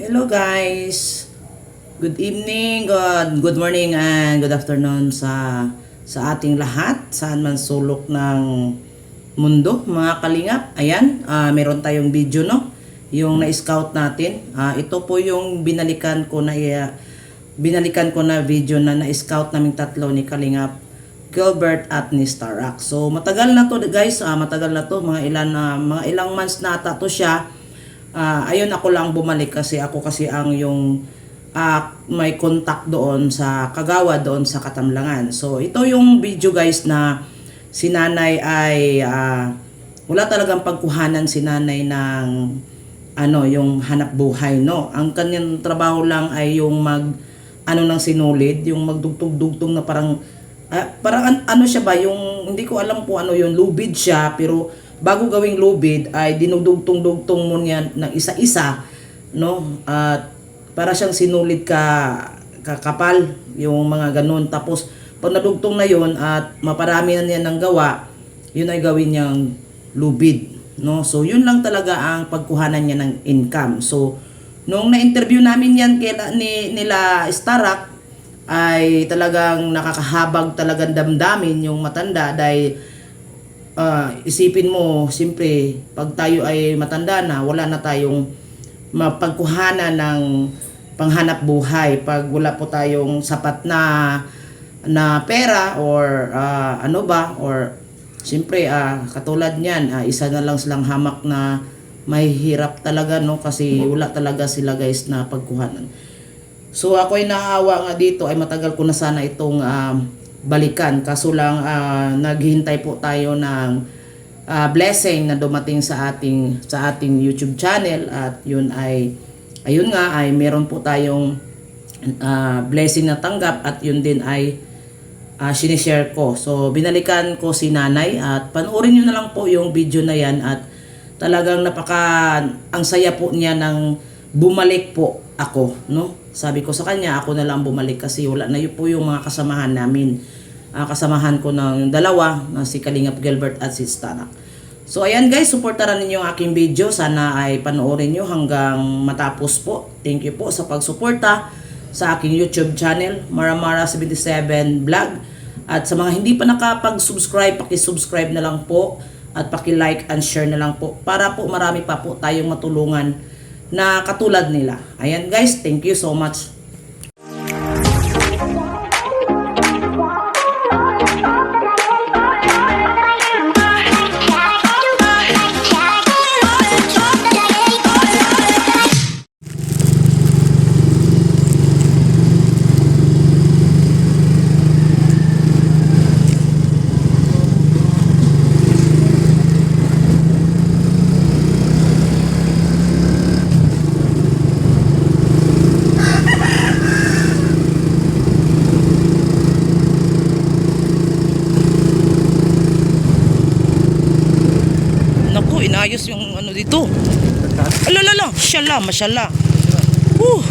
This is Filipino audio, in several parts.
Hello guys. Good evening, good, good morning and good afternoon sa sa ating lahat saan man sulok ng mundo, mga kalingap. Ayan, ah, meron tayong video no. Yung na-scout natin. Ah, ito po yung binalikan ko na ah, binalikan ko na video na na-scout naming tatlo ni Kalingap Gilbert at ni Starak. So matagal na to guys, ah, matagal na to, mga ilan na mga ilang months na ata to siya. Ah, ayun ako lang bumalik kasi ako kasi ang yung ah, may contact doon sa Kagawa doon sa Katamlangan. So ito yung video guys na si nanay ay ah, wala talagang pagkuhanan si nanay ng ano yung hanap buhay no. Ang kanyang trabaho lang ay yung mag ano ng sinulid, yung magdugtong-dugtong na parang ah, parang an- ano siya ba yung hindi ko alam kung ano yung lubid siya pero bago gawing lubid ay dinudugtong-dugtong mo niya ng isa-isa no? At para siyang sinulid ka kakapal yung mga ganun. Tapos pag nadugtong na yon at maparami na niya ng gawa yun ay gawin niyang lubid no? So yun lang talaga ang pagkuhanan niya ng income. So nung na-interview namin yan kila, ni, nila Starak ay talagang nakakahabag talagang damdamin yung matanda dahil ah, isipin mo, siyempre, pag tayo ay matanda na, wala na tayong mapagkuhanan ng panghanap buhay. Pag wala po tayong sapat na na pera or ah, ano ba or siyempre ah, katulad niyan ah, isa na lang silang hamak na may hirap talaga no kasi wala talaga sila guys na pagkuhanan. So ako ay naawa nga dito ay matagal ko na sana itong um, balikan kaso lang ah, naghihintay po tayo ng ah, blessing na dumating sa ating sa ating YouTube channel at yun ay ayun nga ay meron po tayong ah, blessing na tanggap at yun din ay uh, sinishare ko. So, binalikan ko si nanay at panoorin nyo na lang po yung video na yan at talagang napaka, ang saya po niya nang bumalik po ako, no? Sabi ko sa kanya, ako na lang bumalik kasi wala na yun po yung mga kasamahan namin. Ah, kasamahan ko ng dalawa, na si Kalingap Gilbert at si Stanak. So ayan guys, supportaran ninyo ang aking video. Sana ay panoorin nyo hanggang matapos po. Thank you po sa pagsuporta sa aking YouTube channel, Maramara77 Vlog. At sa mga hindi pa nakapag-subscribe, paki-subscribe na lang po at paki-like and share na lang po para po marami pa po tayong matulungan na katulad nila. Ayan guys, thank you so much. Shala, mashala. Woo.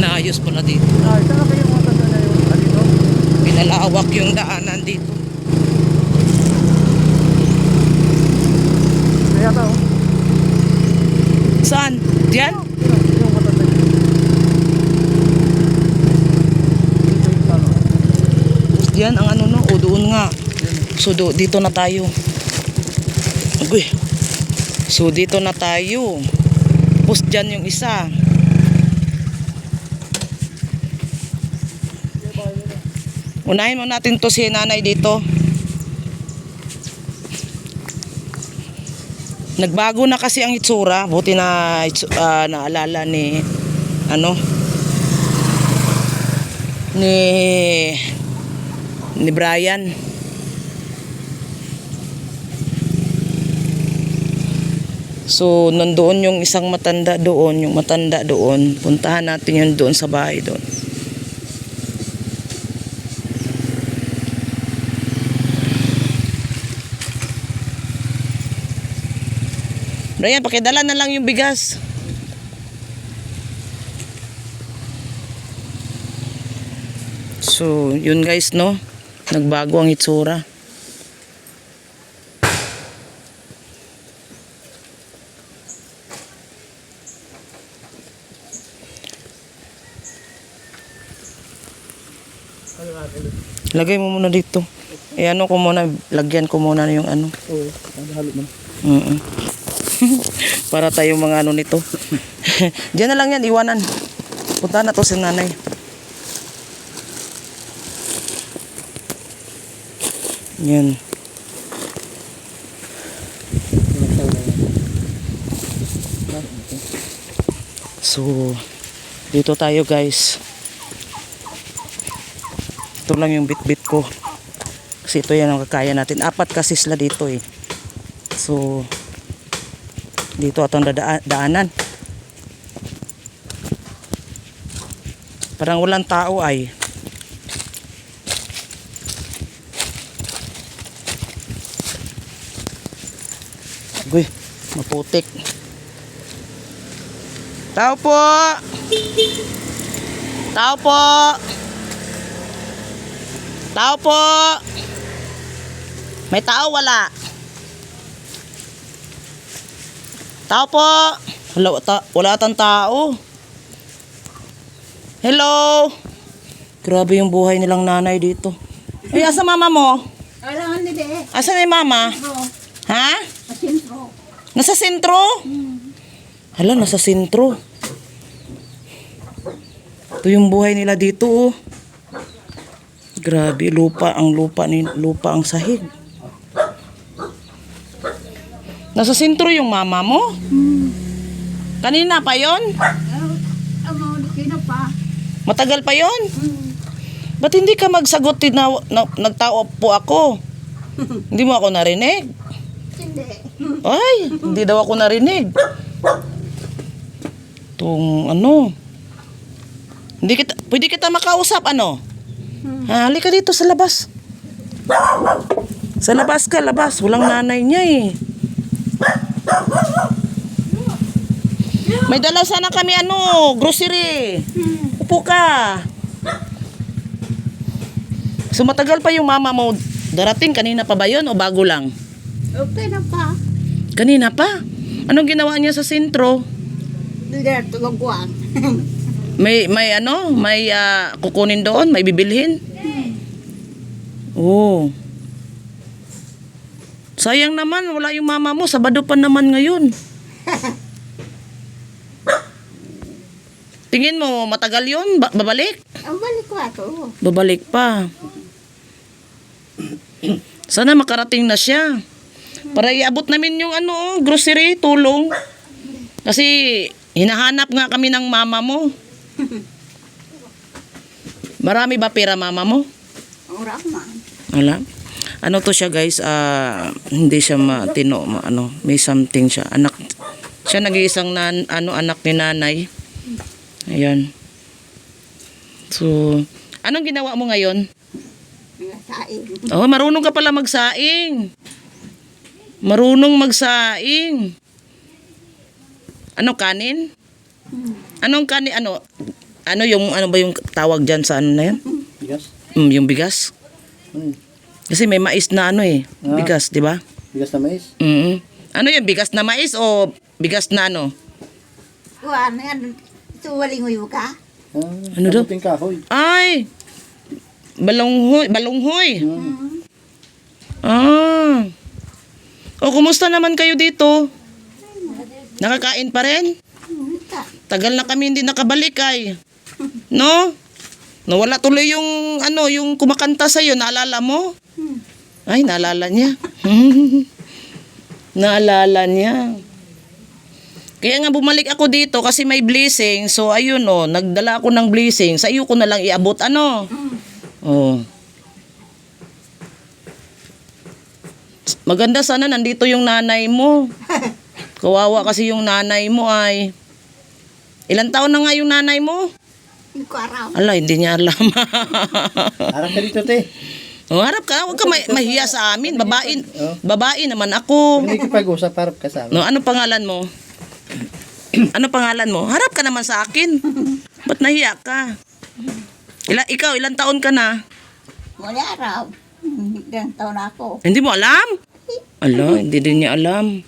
Naayos pala dito. Ah, saan kayo mga tanda na yung alito? Pinalawak yung daanan dito. Kaya tao. Saan? Diyan? Diyan ang ano no, o doon nga. So do, dito na tayo. Uy. So dito na tayo. Post dyan yung isa. Unahin mo natin to si nanay dito. Nagbago na kasi ang itsura. Buti na ah, naalala ni ano ni ni Brian. So, nandoon yung isang matanda doon, yung matanda doon. Puntahan natin yun doon sa bahay doon. Brian, pakidala na lang yung bigas. So, yun guys, no? Nagbago ang itsura. Lagay mo muna dito. Eh ano ko muna, lagyan ko muna yung ano. Oo, halo mo. Mm Para tayo mga ano nito. Diyan na lang yan, iwanan. Punta na to si nanay. Yan. So, dito tayo guys. Ito lang yung bit-bit ko. Kasi ito yan ang kakaya natin. Apat kasi sila dito eh. So, dito atong dada- daanan. Parang walang tao ay. Uy, maputik. Tao po! Tao po! Tao po! May tao wala? Tao po! Wala, ta, wala tang tao. Hello! Grabe yung buhay nilang nanay dito. Ay, asa mama mo? Kailangan nila eh. Asa na yung mama? Ha? sa sentro. Nasa sentro? Hala, nasa sentro. Ito yung buhay nila dito, oh. Grabe, lupa ang lupa ni lupa ang sahig. Nasa sentro yung mama mo? Kanina pa yon? Ang mga dikino pa. Matagal pa yon? Ba't hindi ka magsagot na, na nagtao po ako? hindi mo ako narinig? Hindi. Ay, hindi daw ako narinig. Tung ano? Hindi kita, pwede kita makausap ano? Ha, halika dito sa labas. Sa labas ka, labas. Walang nanay niya eh. May dala sana kami ano, grocery. Upo ka. So matagal pa yung mama mo darating. Kanina pa ba yun o bago lang? Okay na pa. Kanina pa. Anong ginawa niya sa sentro? Hindi tuwagwan. May may ano, may ah, kukunin doon, may bibilhin. Oo. Sayang naman, wala yung mama mo. Sabado pa naman ngayon. Tingin mo, matagal yun? Ba- babalik? Ang balik ko ako. Babalik pa. Sana makarating na siya. Para iabot namin yung ano, grocery, tulong. Kasi hinahanap nga kami ng mama mo. Marami ba pera mama mo? Ora man. Wala. Ano to siya guys, ah, hindi siya matino, ma, ano, may something siya. Anak, siya nag-iisang nan, ano, anak ni nanay. Ayan. So, anong ginawa mo ngayon? Saing. Oh, marunong ka pala magsaing. Marunong magsaing. Ano kanin? Anong kanin ano? Ano yung ano ba yung tawag diyan sa ano na yan? Bigas? Mm, yung bigas. Hmm. Kasi may mais na ano eh, Ah. bigas, 'di ba? Bigas na mais? Mm. Ano yung bigas na mais o bigas na ano? Kuhan, yan. Suwalingoy mo ka? Ah, Ano daw? kamuting kahoy. Ay. Balonghoy, balonghoy. Hmm. Ah. O kumusta naman kayo dito? Nakakain pa rin? Hmm, ta. Tagal na kami hindi nakabalik ay. No? Nawala tuloy yung ano, yung kumakanta sa iyo, naalala mo? Ay, naalala niya. naalala niya. Kaya nga bumalik ako dito kasi may blessing. So ayun oh, nagdala ako ng blessing. Sa iyo ko na lang iabot ano. Oh. Maganda sana nandito yung nanay mo. Kawawa kasi yung nanay mo ay. Ilan taon na nga yung nanay mo? Hindi ko araw. Ala, hindi niya alam. Harap ka dito, te. Oh, harap ka. Huwag ka ma- mahiya sa amin. Babae, babae naman ako. May kipag-usap, harap ka sa amin. No, ano pangalan mo? ano pangalan mo? Harap ka naman sa akin. Ba't nahiya ka? Ila, ikaw, ilang taon ka na? Wala raw. Ilang taon ako. Hindi mo alam? Ala, hindi din niya alam.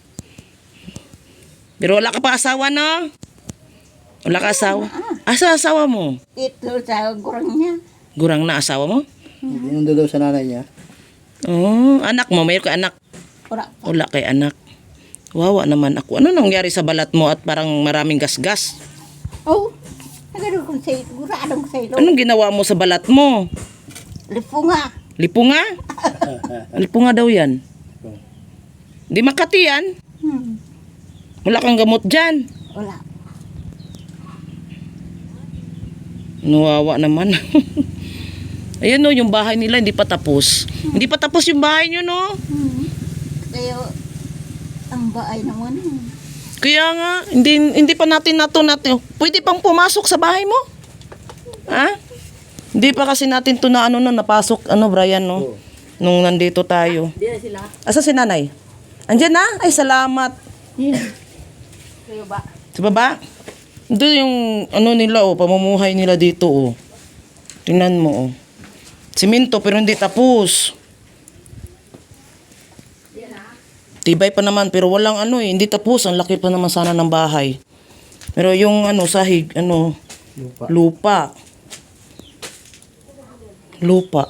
Pero wala ka pa asawa, no? Wala ka asawa? Asa asawa mo? Ito sa gurang niya. Gurang na asawa mo? Inundo daw sa nanay niya. Oh, anak mo, mayroon ka anak. Wala. Wala kay anak. Wawa naman ako. Ano nangyari sa balat mo at parang maraming gasgas? Oh, nagano kong sa guradong sa ilo. Anong ginawa mo sa balat mo? Lipunga. Lipunga? Lipunga daw yan. Di Makati yan. Hmm. Wala kang gamot dyan. Wala. Nawawa naman. Ayan no, yung bahay nila hindi pa tapos. Hindi pa tapos yung bahay nyo, no? Hmm. Kaya, ang baay naman. hmm. Kaya nga, hindi, hindi pa natin nato natin. Pwede pang pumasok sa bahay mo? Ha? Hindi pa kasi natin to na ano na napasok, ano Brian, no? Nung nandito tayo. Hindi na sila. Asa si nanay? Andyan na? Ay, salamat. Sa baba? Ito yung ano nila, oh, pamumuhay nila dito, oh. Tingnan mo, oh. Simento, pero hindi tapos. Tibay pa naman, pero walang ano eh, hindi tapos. Ang laki pa naman sana ng bahay. Pero yung ano, sahig, ano, Lupa. lupa. Lupa.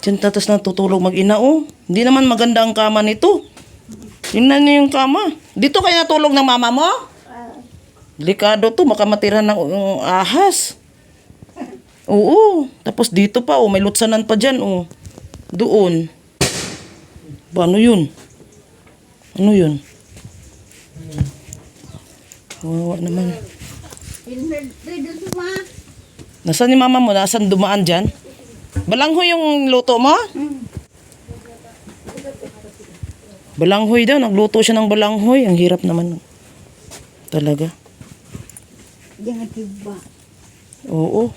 Diyan tatas natutulog mag-ina, oh. Hindi naman maganda ang kama nito. Tingnan niyo yung kama. Dito kayo natulog ng mama mo? Delikado to, makamatira ng uh, ahas. Oo. Tapos dito pa, oh, may lutsanan pa dyan, oh. Doon. Ba, ano yun? Ano yun? Wawa naman. Nasaan ni mama mo? Nasaan dumaan dyan? Balanghoy yung luto mo? Balanghoy daw. Nagluto siya ng balanghoy. Ang hirap naman. Talaga. Jangan tiba. Oo.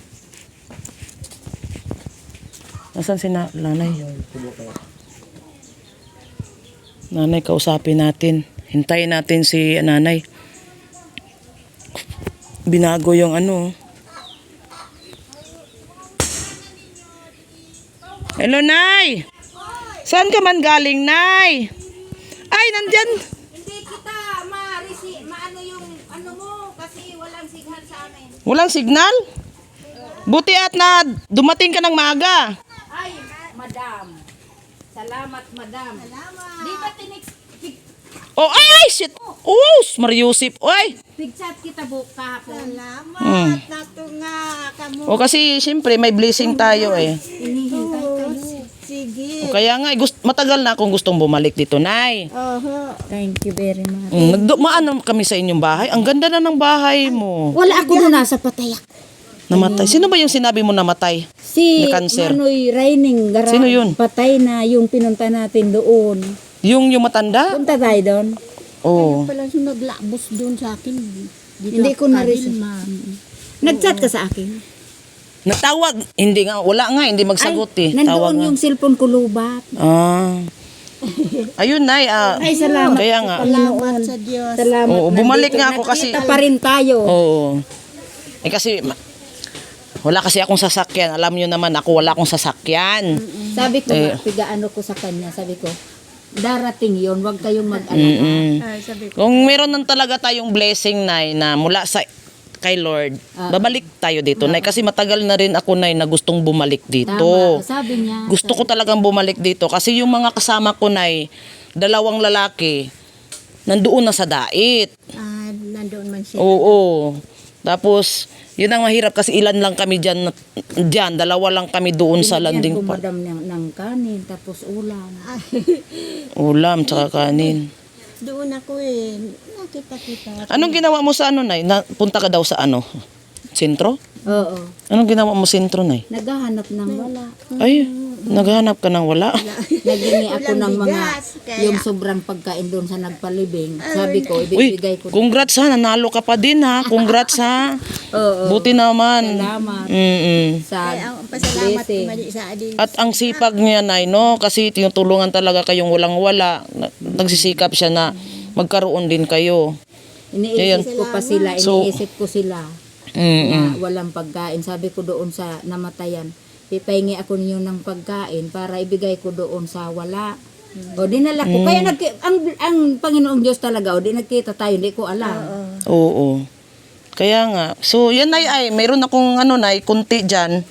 Nasaan si na- nanay? Nanay, kausapin natin. Hintayin natin si nanay. Binago yung ano. Hello, Nay! Saan ka man galing, Nay? Ay, nandyan! Hindi kita ma-resi, maano yung ano mo kasi walang signal sa amin. Walang signal? Buti at na dumating ka ng maaga. Madam. Salamat, madam. Salamat. Di ba tinex Oh, ay, ay, shit! Oh, Mariusip, oy! pigchat kita bu kahapon. Salamat. Hmm. Nato nga. Kamu. O kasi siyempre may blessing tayo eh. Hinihintay kayo. Sige. O kaya nga, eh, gust- matagal na akong gustong bumalik dito, Nay. Oho. Thank you very much. Mm, nagdumaan na kami sa inyong bahay. Ang ganda na ng bahay mo. Wala ako doon nasa patayak. Namatay. Sino ba yung sinabi mo namatay? Si Na cancer. Manoy Raining Gara. Sino yun? Patay na yung pinunta natin doon. Yung yung matanda? Punta tayo doon. Oo. pala siya naglabos doon sa akin. Dito Hindi ko na rin. Nag-chat ka sa akin. Natawag. Hindi nga. Wala nga. Hindi magsagot eh. Tawag nandoon nga. yung cellphone ko lubat. Ah. Ayun, Nay. Ah, Ay, salamat. Kaya nga. Panginoon. Sa Diyos. Salamat. Oo, bumalik nga ako kasi- Nakita pa rin tayo. Oo. Eh kasi, ma- wala kasi akong sasakyan. Alam nyo naman, ako wala akong sasakyan. Sabi ko, Eh. pigaano ko sa kanya, sabi ko, darating yon wag kayong mag-alala. Mm-mm. Ay, sabi ko. Kung meron nang talaga tayong blessing, Nay, na mula sa kay Lord, Ah. babalik tayo dito, Nay. Kasi matagal na rin ako, Nay, na gustong bumalik dito. Tama, sabi niya. Gusto ko talagang bumalik dito. Kasi yung mga kasama ko, Nay, dalawang lalaki, nandoon na sa dait. Ah, nandoon man siya. Oo. Tapos, yun ang mahirap kasi ilan lang kami dyan, dyan dalawa lang kami doon sa landing ko pa. madam ng, ng kanin, tapos ulam. Ulam, tsaka kanin. Doon ako eh. Nakita kita. Anong ginawa mo sa ano, Nay? Na, punta ka daw sa ano? Sentro? Oo. Anong ginawa mo sentro, Nay? Naghahanap ng wala. Ay, Naghanap ka ng wala? Nagingi ako ng mga yung sobrang pagkain doon sa nagpalibing. Sabi ko, Uy, ibibigay ko. congrats ha. Nanalo ka pa din ha. Congrats ha. Oo. Buti naman. Salamat Mm-mm. sa ang pasalamat ko blessing. mali sa adin. At ang sipag niya, Nay, no? Kasi tinutulungan talaga kayong walang-wala. Na- Nagsisikap siya na magkaroon din kayo. Iniisip ko pa sila, So- iniisip ko sila Mm-mm. na walang pagkain. Sabi ko doon sa namatayan, ipahingi ako ninyo ng pagkain para ibigay ko doon sa wala. O dinala ko. Kaya nag, ang, ang Panginoong Diyos talaga, o di nagkita tayo, hindi ko alam. Oo. Kaya nga. So, yan, Nay, ay, mayroon akong, ano, Nay, kunti dyan.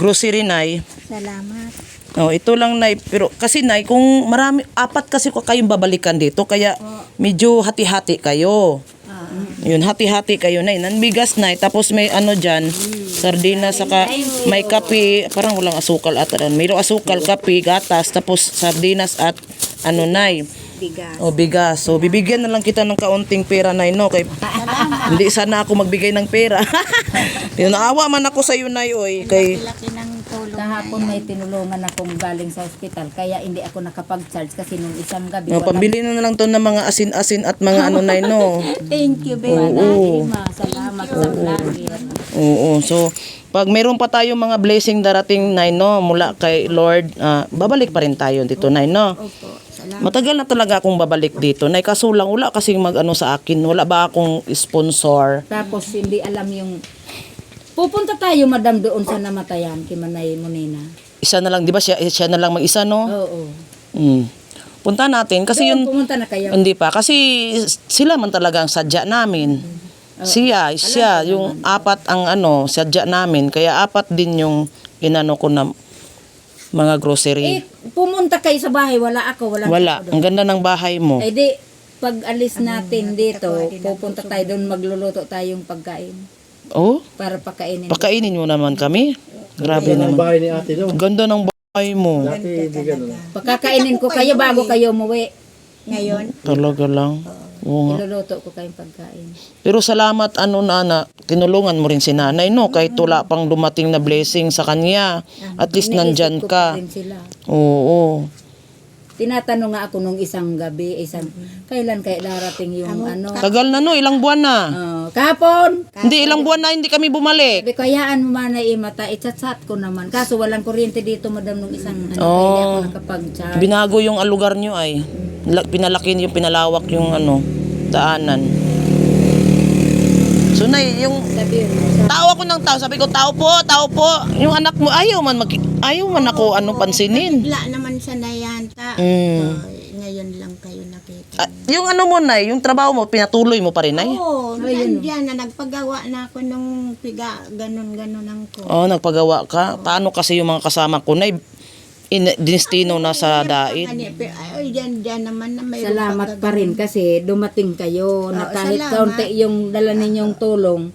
Grocery, Nay. Salamat. Oh, ito lang, Nay. Pero, kasi, Nay, kung marami, apat kasi ko kayong babalikan dito, kaya medyo hati-hati kayo. Yun, hati-hati kayo, Nay. Nanbigas, Nay. Tapos may ano dyan, sardinas, saka may kape, parang walang asukal at mayroong asukal, kape, gatas, tapos sardinas at ano, Nay. Bigas. O bigas. So bibigyan na lang kita ng kaunting pera na no kay hindi sana ako magbigay ng pera. Naawa man ako sa iyo na oy kay tulong. Kahapon may tinulungan akong galing sa ospital, kaya hindi ako nakapag-charge kasi nung isang gabi, no, wala pambili na lang to ng mga asin-asin at mga ano na no. Thank you, baby. Oo. Ma, salamat sa vlogger. Oo. So pag meron pa tayong mga blessing darating na no mula kay Lord, ah, babalik pa rin tayo dito na no. Opo. Salamat. Matagal na talaga akong babalik dito. Nay kaso lang wala kasing mag-ano sa akin. Wala ba akong sponsor? Tapos hindi alam yung... Pupunta tayo, madam, doon sa namatayan, kay Manay Monina. Isa na lang, 'di ba? Siya, siya na lang mag-isa no. Oo. Mm. Punta natin kasi Doon yun pumunta na kayo. hindi pa kasi sila man talaga ang sadya namin. Siya, siya yung apat ang ano, sadya namin kaya apat din yung inano ko na mga Eh, grocery. pumunta kayo sa bahay, wala ako, wala Wala, ang ganda ng bahay mo. Eh di, pag alis natin dito, pupunta tayo doon, magluluto tayong pagkain. Oh, Para pakainin. pakainin mo naman kami. Grabe Ang naman. bahay ni ate doon. Ganda ng bahay mo. Dati hindi ganun. Pakakainin ko kayo bago kayo umuwi. Ngayon, Talaga lang. Oo nga. Iluluto ko kayong pagkain. Pero salamat ano nana, tinulungan mo rin si nanay no kahit wala pang dumating na blessing sa kanya. At least nandyan Iniisip ko pa ka. rin sila. Oo. Tinatanong nga ako nung isang gabi, isang, kailan kaya darating yung ano? Tagal na no, ilang buwan na. Oh, kahapon! Hindi, ilang buwan na hindi kami bumalik. Sabi ko, hayaan mo man na imata, itsat ko naman. Kaso walang kuryente dito, madam, nung isang ano, Oh. hindi ako nakapag-charge. Binago yung ah, lugar nyo ay. La- Pinalaki yung pinalawak yung ano, daanan. So na yung Sabi mo, sa, tao ako ng tao, sabi ko tao po, tao po. Yung anak mo ayaw man mag ayaw man ako ano pansinin. bigla naman sa nayanta. Mm. Ay, ngayon lang kayo nakita. Ah, yung ano mo na, yung trabaho mo pinatuloy mo pa rin ay. Oo, nandiyan na nagpagawa na ako nung piga, ganun-ganun ang ko. Oh, nagpagawa ka. Paano kasi yung mga kasama ko na in, dinistino na sa pero, ay, diyan, diyan naman na may salamat pa rin kasi dumating kayo na Oo, kahit salamat. kaunti yung dala ninyong tulong.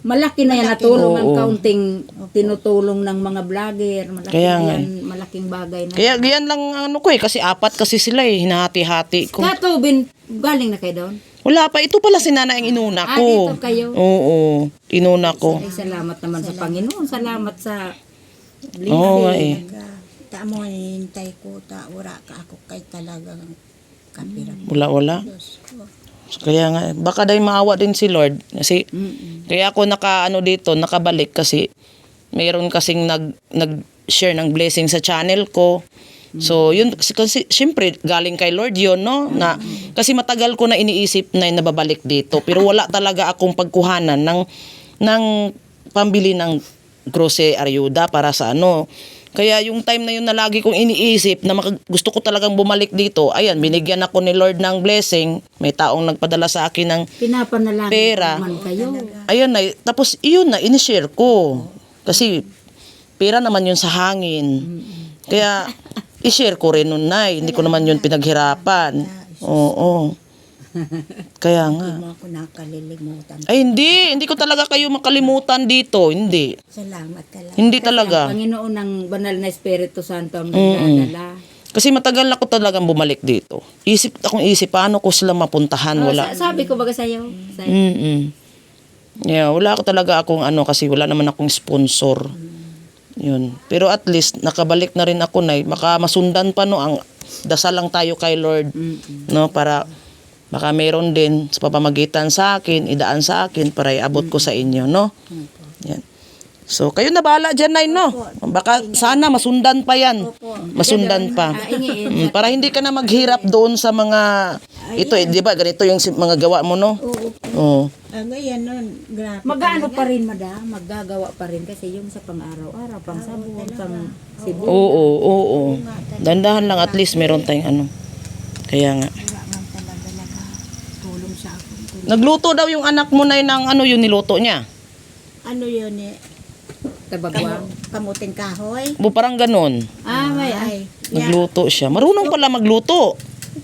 Malaki na yan na tulong ang Oo. kaunting tinutulong ng mga vlogger. Malaki Kaya na yan, malaking bagay na. Kaya ganyan lang ano ko eh, kasi apat kasi sila eh, hinahati-hati ko. Kato, bin, galing na kayo doon? Wala pa, ito pala si Nana ang inuna Ah, ko. dito kayo? Oo, inuna ko. Ay, salamat naman sa Panginoon. Salamat sa blessing. Oo nga eh. Ta mo hintay ko ta ura ka ako kay talagang kapira. Wala, wala. Kaya nga, baka dahil maawa din si Lord. Kasi, kaya ako naka, ano dito, nakabalik kasi mayroon kasing nag, nag-share ng blessing sa channel ko. So, yun, kasi, syempre, galing kay Lord yun, no? Na, kasi matagal ko na iniisip na nababalik dito. Pero wala talaga akong pagkuhanan ng, ng pambili ng grocery ayuda para sa ano. Kaya yung time na yun na lagi kong iniisip na maka- gusto ko talagang bumalik dito, ayan, binigyan ako ni Lord ng blessing. May taong nagpadala sa akin ng Pinapanalangin Pera. naman kayo. Ayun na, tapos iyon na, inishare ko. Kasi pera naman yun sa hangin. Kaya i-share ko rin nun na, hindi ko naman yun pinaghirapan. Oo. Kaya nga. Mo ako nakalilimutan. Ay hindi, hindi ko talaga kayo makalimutan dito, hindi. Salamat talaga. Hindi talaga. Panginoon ng banal na Espiritu Santo ang nagdadala. Kasi matagal ako talagang bumalik dito. Isip akong isip, paano ko sila mapuntahan? Oh, Wala. sa- sabi ko baga sa'yo. Sa, Mm Yeah, wala ako talaga akong ano kasi wala naman akong sponsor. Yun. Pero at least, nakabalik na rin ako na maka masundan pa no, ang dasal lang tayo kay Lord. No, para baka meron din sa papamagitan sa akin, idaan sa akin para iabot ko sa inyo, no? Yan. So, kayo na bahala dyan, Nay, no? Baka sana masundan pa yan. Masundan pa. Mm, para hindi ka na maghirap doon sa mga... Ito eh, di ba? Ganito yung mga gawa mo, no? Oo. Ah, ngayon nun, grabe. Mag-ano pa rin, madam? Maggagawa pa rin kasi yung sa pang-araw-araw, pang sabon, pang sibo. Oo, oo, oo. Dandahan lang at least meron tayong ano. Kaya nga. Wala man talaga nakatulong sa akin. Nagluto daw yung anak mo na ng ano yung niluto niya. Ano yun eh? Tabagwang. Kamuting kahoy? Bu parang ganun. Ah, may ay. Ay, Nagluto siya. Marunong pala magluto.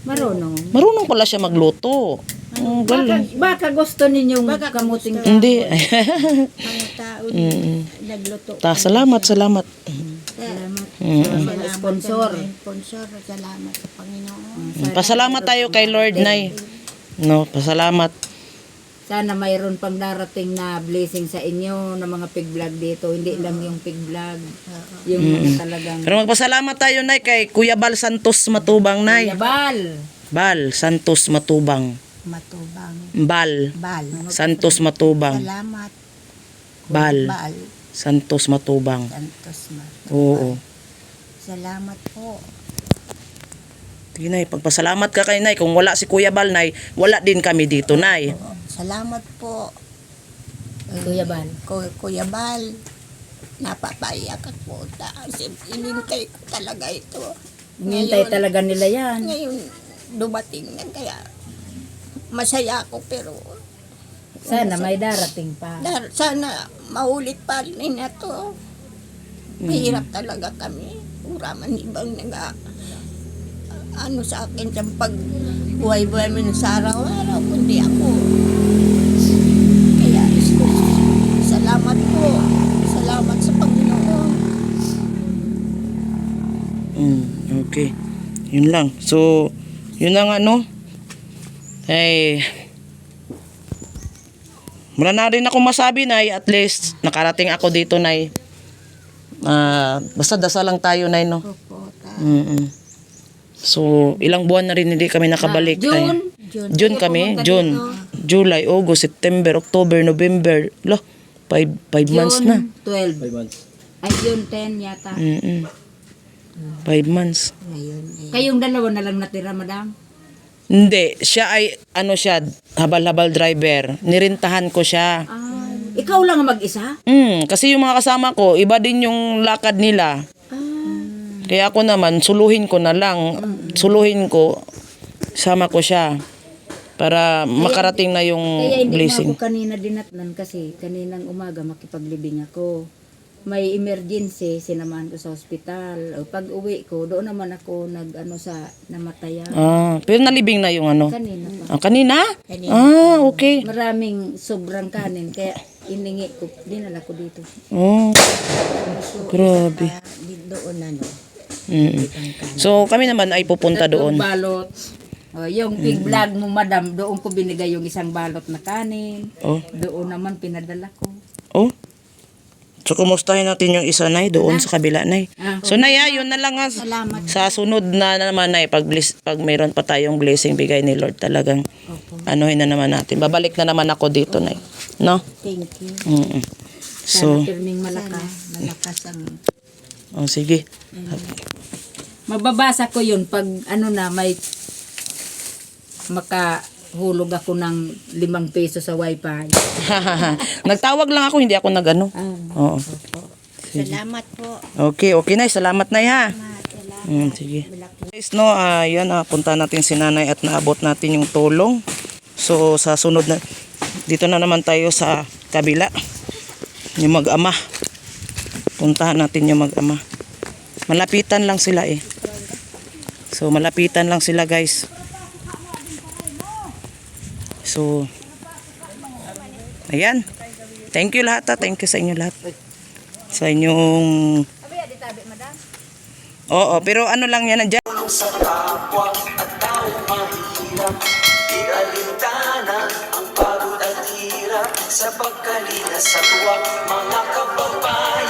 Marunong. Marunong pala siya magluto. Ang Baka, galing. baka gusto ninyong kamuting Hindi. mga tao Mm. nagluto. Ta, salamat, salamat. Salamat. Mm. Mga sponsor. Sponsor, salamat sa Panginoon. Pasalamat tayo kay Lord Nay. No, pasalamat. Sana mayroon pang darating na blessing sa inyo ng mga pig vlog dito. Hindi lang yung pig vlog. Yung mga talagang Pero magpasalamat tayo Nay kay Kuya Bal Santos Matubang Nay. yabal. Bal Santos Matubang. Matubang. Bal Bal. Santos Matubang. Salamat. Bal Bal. Santos Matubang. Santos Matubang. Oo. Salamat po. Sige, Nay, pagpasalamat ka kay Nay. Kung wala si Kuya Bal, Nay, wala din kami dito, Nay. Salamat po. Kuya Bal. Ku- Kuya Bal. Napapaiyak ako. Kasi inintay ko talaga ito. Hintay talaga nila yan. Ngayon, dumating na kaya masaya ako pero Sana may darating pa. dar- sana maulit pa rin na to. Mahirap talaga kami. Uraman ibang naga ano sa akin sa pag buhay-buhay mo sa araw-araw, kundi ako. Kaya, salamat po. Salamat sa Panginoon. Mm, okay. Yun lang. So, yun lang ano. Ay, wala na rin ako masabi, Nay. At least, nakarating ako dito, Nay. Ah, basta dasal lang tayo, Nay, no? Mm So, ilang buwan na rin hindi kami nakabalik. Ay, June. June kami. June. July, August, September, October, November. Lo, five, five months na. June 12. Ay, June 10 yata. Mm Five months. Ngayon, eh, Kayong dalawa na lang natira, madam? Hindi, siya ay ano siya, habal-habal driver. Nirintahan ko siya. Ay, ikaw lang ang mag-isa? Mm, kasi yung mga kasama ko, iba din yung lakad nila. Kaya ako naman, suluhin ko na lang. Suluhin ko, sama ko siya. Para makarating na yung Kaya hindi blessing. na ako kanina dinatnan kasi kaninang umaga makipaglibing ako. May emergency, sinamahan ko sa ospital. O, Pag uwi ko, doon naman ako nag ano sa namatayan. Ah, pero nalibing na yung ano. Kanina pa. Ah, kanina? Ah, okay. Maraming sobrang kanin kaya iningi ko, dinala ko dito. Oh, grabe. ah, di- doon ano. Mm. So, kami naman ay pupunta Tatlong doon. balot. O, yung pig vlog mo, madam, doon ko binigay yung isang balot na kanin. Oh, Doon naman pinadala ko. oh. So, kumustahin natin yung isa, Nay, doon sa kabila, Nay. Ah, So, Nay, ah, yun na lang ah. Sa sunod na naman, Nay, pag, bless, pag mayroon pa tayong blessing bigay ni Lord talagang, anuhin na naman natin. Babalik na naman ako dito, Nay. No? Thank you. Mm So, Sana pirming malakas. Malakas ang oh, sige. Mababasa ko yun pag ano na may makahulog ako ng limang peso sa wifi. Nagtawag lang ako, hindi ako nagano. Oo. salamat po. Okay, okay, Nay. Salamat, Nay, ha? Mm, sige. Guys, no, ah, yan, ah, punta natin si nanay at naabot natin yung tulong. So, sa sunod na, dito na naman tayo sa kabila. Yung mag-ama. Puntahan natin yung mag-ama. Malapitan lang sila eh. So, malapitan lang sila guys. So, ayan. Thank you lahat ha. Thank you sa inyo lahat. Sa inyong... Oo, pero ano lang yan, nandiyan. sa kapwa at tao mahirap Di alintana ang pagod at hirap Sa pagkalina sa buwak Mga kababayan